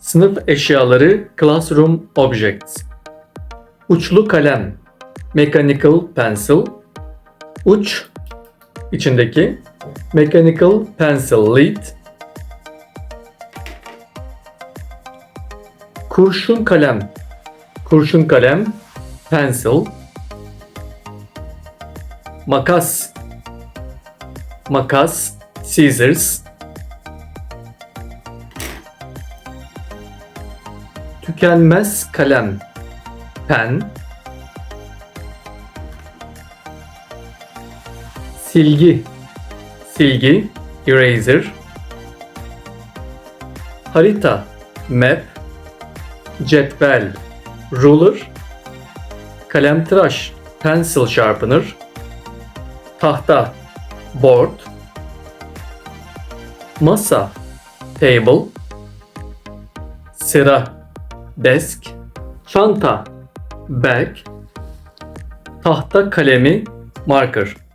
Sınıf eşyaları classroom objects. Uçlu kalem mechanical pencil. Uç içindeki mechanical pencil lead. Kurşun kalem kurşun kalem pencil. Makas makas scissors. Tükenmez kalem pen. Silgi silgi eraser. Harita map. Cetvel ruler. Kalemtıraş pencil sharpener. Tahta board. Masa table. Sıra desk. Çanta bag. Tahta kalemi marker.